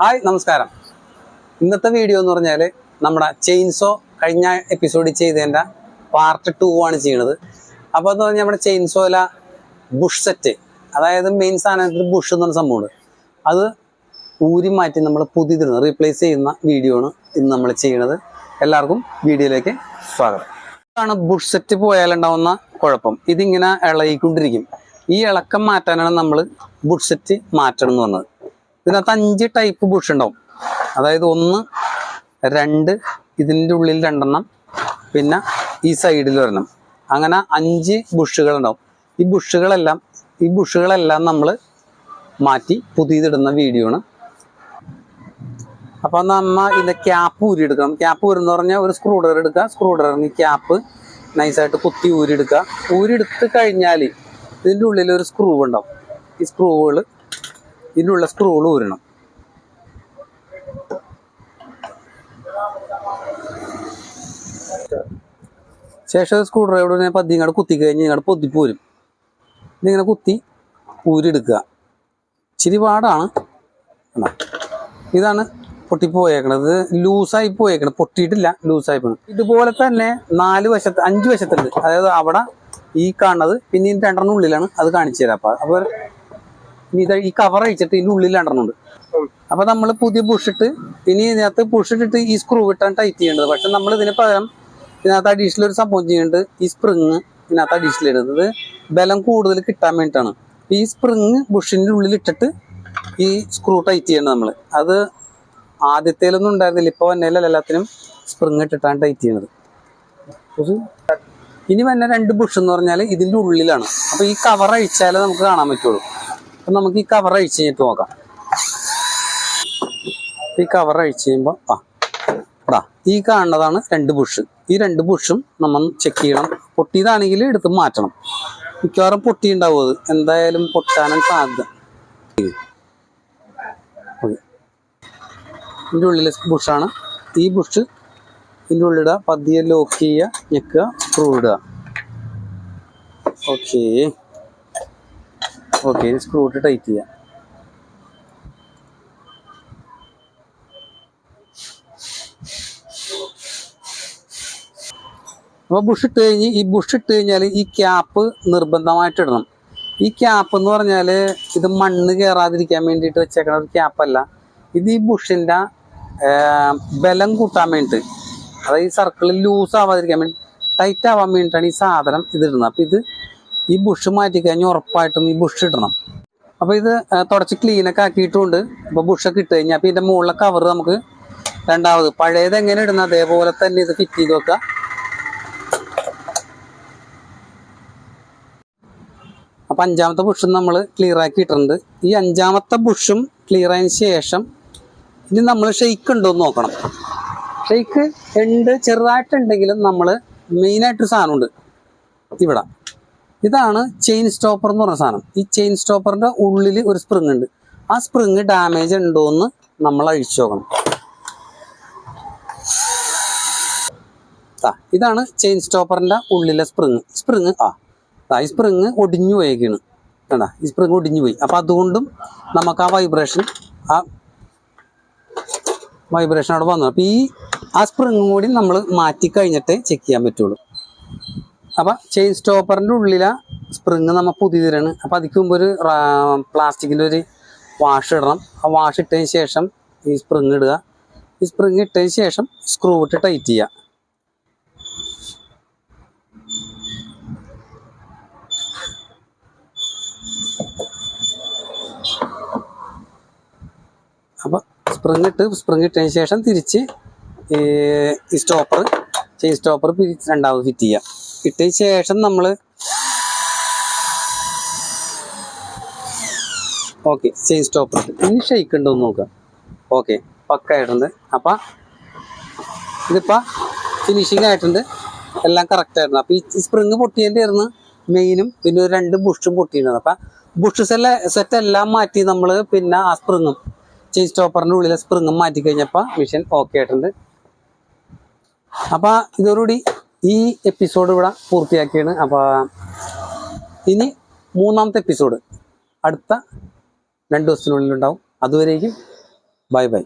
Hi നമസ്കാരം. ഇന്നത്തെ video എന്ന് പറഞ്ഞാൽ നമ്മുടെ ചെയിൻസോ കഴിഞ്ഞ എപ്പിസോഡിൽ ചെയ്തതിന്റെ പാർട്ട് ടു ആണ് ചെയ്യണത്. അപ്പോൾ എന്ന് പറഞ്ഞാൽ നമ്മുടെ ചെയിൻസോല ബുഷ് സെറ്റ് അതായത് മെയിൻ സാധനത്തിൽ ബുഷ് എന്ന് പറഞ്ഞ സംഭവമുണ്ട് അത് ഊരി മാറ്റി നമ്മൾ പുതിയതിരുന്ന് റീപ്ലേസ് ചെയ്യുന്ന വീഡിയോ ആണ് ഇന്ന് നമ്മൾ ചെയ്യണത്. എല്ലാവർക്കും വീഡിയോയിലേക്ക് സ്വാഗതം. ഇതാണ് ബുഷ് സെറ്റ് പോയാലുണ്ടാവുന്ന കുഴപ്പം. ഇതിങ്ങനെ ഇളകിക്കൊണ്ടിരിക്കും. ഈ ഇളക്കം മാറ്റാനാണ് നമ്മൾ ബുഷ് സെറ്റ് മാറ്റണം എന്ന് പറഞ്ഞത്. ഇതിനകത്ത് അഞ്ച് ടൈപ്പ് ബുഷ് ഉണ്ടാവും. അതായത് ഒന്ന് രണ്ട് ഇതിന്റെ ഉള്ളിൽ രണ്ടെണ്ണം പിന്നെ ഈ സൈഡിൽ ഒരെണ്ണം. അങ്ങനെ അഞ്ച് ബുഷുകൾ ഉണ്ടാവും. ഈ ബുഷുകളെല്ലാം ഈ ബുഷുകളെല്ലാം നമ്മൾ മാറ്റി പുതിയതിടുന്ന വീഡിയോ ആണ്. അപ്പോൾ നമ്മ ഇതിന്റെ ക്യാപ്പ് ഊരിയെടുക്കണം. ക്യാപ്പ് ഊരെന്ന് പറഞ്ഞാൽ ഒരു സ്ക്രൂ ഡ്രൈവർ എടുക്കുക. സ്ക്രൂ ഡ്രൈവറിന് ക്യാപ്പ് നൈസായിട്ട് കുത്തി ഊരിയെടുക്കുക. ഊരിയെടുത്ത് കഴിഞ്ഞാൽ ഇതിന്റെ ഉള്ളിൽ ഒരു സ്ക്രൂ ഉണ്ടാവും. ഈ സ്ക്രൂവുകൾ ഇതിന്റെ ഉള്ള സ്ക്രൂകൾ ഊരണം. ശേഷം സ്ക്രൂ ഡ്രൈവറിനെ പതി ഇങ്ങോട്ട് കുത്തി കഴിഞ്ഞ് ഇങ്ങോട്ട് പൊതിപ്പോരും ഇതിങ്ങനെ കുത്തി ഊരിയെടുക്കുക. ഇച്ചിരി പാടാണ്? ഇതാണ് പൊട്ടിപ്പോയേക്കണത്. ലൂസായി പോയേക്കണത് പൊട്ടിയിട്ടില്ല ലൂസായി പോകണം ഇതുപോലെ തന്നെ നാല് വശത്ത് അഞ്ച് വശത്തുണ്ട്. അതായത് അവിടെ ഈ കാണുന്നത് പിന്നെ രണ്ടെണ്ണം ഉള്ളിലാണ് അത് കാണിച്ചു തരാം. അപ്പൊ അപ്പോൾ ഇനി ഇത് ഈ കവർ അഴിച്ചിട്ട് ഇതിന്റെ ഉള്ളിൽ ഇടണുണ്ട് അപ്പൊ നമ്മൾ പുതിയ പുഷിട്ട് ഇനി ഇതിനകത്ത് പുഷിട്ടിട്ട് ഈ സ്ക്രൂ ഇട്ടാണ് ടൈറ്റ് ചെയ്യേണ്ടത്. പക്ഷെ നമ്മൾ ഇതിന് പകരം ഇതിനകത്ത് അഡീഷണൽ ഒരു സംഭവം ചെയ്യുന്നുണ്ട് ഈ സ്പ്രിങ് ഇതിനകത്ത് അഡീഷണൽ ഇടുന്നത് ബലം കൂടുതൽ കിട്ടാൻ വേണ്ടിയിട്ടാണ്. ഈ സ്പ്രിങ് ബുഷിന്റെ ഉള്ളിൽ ഇട്ടിട്ട് ഈ സ്ക്രൂ ടൈറ്റ് ചെയ്യണം നമ്മൾ അത് ആദ്യത്തേലൊന്നും ഉണ്ടായിരുന്നില്ല. ഇപ്പോൾ വന്നേലും എല്ലാത്തിനും സ്പ്രിങ് ഇട്ടിട്ടാണ് ടൈറ്റ് ചെയ്യുന്നത് ഇനി വന്ന രണ്ട് ബുഷ് എന്ന് പറഞ്ഞാൽ ഇതിന്റെ ഉള്ളിലാണ്. അപ്പൊ ഈ കവർ അഴിച്ചാലേ നമുക്ക് കാണാൻ പറ്റുള്ളൂ. അപ്പൊ നമുക്ക് ഈ കവർ അഴിച്ച് കഴിഞ്ഞിട്ട് നോക്കാം. ഈ കവർ അഴിച്ച് കഴിയുമ്പോൾ ആ ഈ കാണുന്നതാണ് രണ്ട് ബുഷ് ഈ രണ്ട് ബുഷും നമ്മൾ ചെക്ക് ചെയ്യണം. പൊട്ടിയതാണെങ്കിൽ എടുത്ത് മാറ്റണം. മിക്കവാറും പൊട്ടി ഉണ്ടാവും അത്. എന്തായാലും പൊട്ടാനും സാധ്യത. ഇതിന്റെ ഉള്ളിലെ ബുഷാണ് ഈ ബുഷ് ഇതിന്റെ ഉള്ളിടുക പതിയെ ലോക്ക് ചെയ്യുക ഞെക്കുക സ്ക്രൂ ഇടുക. ഓക്കെ. ഓക്കെ സ്ക്രൂ ഇട്ട് ടൈറ്റ് ചെയ്യാം. അപ്പോൾ ബുഷ് ഇട്ട് കഴിഞ്ഞ് ഈ ബുഷ് ഇട്ട് കഴിഞ്ഞാൽ ഈ ക്യാപ്പ് നിർബന്ധമായിട്ട് ഇടണം. ഈ ക്യാപ്പ് എന്ന് പറഞ്ഞാൽ ഇത് മണ്ണ് കയറാതിരിക്കാൻ വേണ്ടിയിട്ട് വെച്ചേക്കണ ഒരു ക്യാപ്പല്ല ഇത് ഈ ബുഷിന്റെ ബലം കൂട്ടാൻ വേണ്ടിയിട്ട് അതായത് ഈ സർക്കിളിൽ ലൂസ് ആവാതിരിക്കാൻ വേണ്ടി ടൈറ്റ് ആവാൻ വേണ്ടിയിട്ടാണ് ഈ സാധനം ഇതിടുന്നത് അപ്പോൾ അപ്പം ഇത് ഈ ബുഷ് മാറ്റി കഴിഞ്ഞാൽ ഉറപ്പായിട്ടും ഈ ബുഷ് ഇടണം. അപ്പോൾ ഇത് തുടച്ച് ക്ലീനൊക്കെ ആക്കിയിട്ടുണ്ട്. അപ്പോൾ ബുഷൊക്കെ ഇട്ട് കഴിഞ്ഞാൽ അപ്പോൾ ഇതിന്റെ മുകളിലെ കവർ നമുക്ക് രണ്ടാമത് പഴയത് എങ്ങനെ ഇടുന്ന അതേപോലെ തന്നെ ഇത് ഫിറ്റ് ചെയ്ത് വെക്കുക അപ്പൊ അഞ്ചാമത്തെ ബുഷും നമ്മൾ ക്ലിയർ ആക്കി ഇട്ടിട്ടുണ്ട്. ഈ അഞ്ചാമത്തെ ബുഷും ക്ലിയർ ആയതിനു ശേഷം ഇനി നമ്മൾ ഷെയ്ക്ക് ഉണ്ടോ എന്ന് നോക്കണം. ഷെയ്ക്ക് ഉണ്ട് ചെറുതായിട്ടുണ്ടെങ്കിലും നമ്മൾ മെയിനായിട്ടൊരു സാധനമുണ്ട്. ഇവിടെ. ഇതാണ് ചെയിൻ സ്റ്റോപ്പർ എന്ന് പറഞ്ഞ സാധനം. ഈ ചെയിൻ സ്റ്റോപ്പറിന്റെ ഉള്ളിൽ ഒരു സ്പ്രിങ് ഉണ്ട്. ആ സ്പ്രിങ് ഡാമേജ് ഉണ്ടോ എന്ന് നമ്മൾ അഴിച്ചു നോക്കണം. ഇതാണ് ചെയിൻ സ്റ്റോപ്പറിന്റെ ഉള്ളിലെ സ്പ്രിങ് സ്പ്രിങ് ആ ഈ സ്പ്രിങ് ഒടിഞ്ഞു പോയേക്കാണ്. കണ്ടാ ഈ സ്പ്രിങ് ഒടിഞ്ഞു പോയി. അപ്പം അതുകൊണ്ടും നമുക്ക് ആ വൈബ്രേഷൻ ആ വൈബ്രേഷൻ അവിടെ വന്നു. അപ്പോൾ ഈ ആ സ്പ്രിങ് കൂടി നമ്മൾ മാറ്റി കഴിഞ്ഞിട്ടേ ചെക്ക് ചെയ്യാൻ പറ്റുള്ളൂ. അപ്പം ചെയിൻ സ്റ്റോപ്പറിന്റെ ഉള്ളിലെ സ്പ്രിങ് നമ്മൾ പുതിയതിരാണ്. അപ്പം അതിക്ക് മുമ്പ് ഒരു പ്ലാസ്റ്റിക്കിന്റെ ഒരു വാഷ് ഇടണം. ആ വാഷ് ഇട്ടതിന് ശേഷം ഈ സ്പ്രിങ് ഇടുക. ഈ സ്പ്രിങ് ഇട്ടതിന് ശേഷം സ്ക്രൂ ഇട്ട് ടൈറ്റ് ചെയ്യുക. അപ്പോൾ സ്പ്രിങ് ഇട്ട് സ്പ്രിങ് ഇട്ടതിന് ശേഷം തിരിച്ച് ഈ സ്റ്റോപ്പർ ചെയിൻ സ്റ്റോപ്പർ രണ്ടാമത് ഫിറ്റ് ചെയ്യുക. ഇട്ടതിന് ശേഷം നമ്മൾ ഓക്കെ ചെയിൻ സ്റ്റോപ്പർ ഇനി ഷെയ്ക്ക് ഉണ്ടോ എന്ന് നോക്കുക ഓക്കെ പക്കായിട്ടുണ്ട്. അപ്പം ഇതിപ്പോൾ ഫിനിഷിംഗ് ആയിട്ടുണ്ട്. എല്ലാം കറക്റ്റ് ആയിരുന്നു അപ്പം ഈ സ്പ്രിങ് പൊട്ടിയതിന്റെ ആയിരുന്നു മെയിനും പിന്നെ ഒരു രണ്ട് ബുഷും പൊട്ടിയിട്ടുണ്ട്. അപ്പം ബുഷ് സെല്ല സെറ്റ് എല്ലാം മാറ്റി നമ്മൾ പിന്നെ ആ സ്പ്രിങ്ങും ചെയിൻ സ്റ്റോപ്പറിന്റെ ഉള്ളിലെ സ്പ്രിങ്ങും മാറ്റി കഴിഞ്ഞപ്പോൾ മിഷൻ ഓക്കെ ആയിട്ടുണ്ട്. അപ്പം ഇതോടുകൂടി ഈ എപ്പിസോഡ് ഇവിടെ പൂർത്തിയാക്കിയാണ്. അപ്പോൾ ഇനി മൂന്നാമത്തെ എപ്പിസോഡ് അടുത്ത രണ്ട് ദിവസത്തിനുള്ളിൽ ഉണ്ടാവും. അതുവരേക്കും ബൈ ബൈ.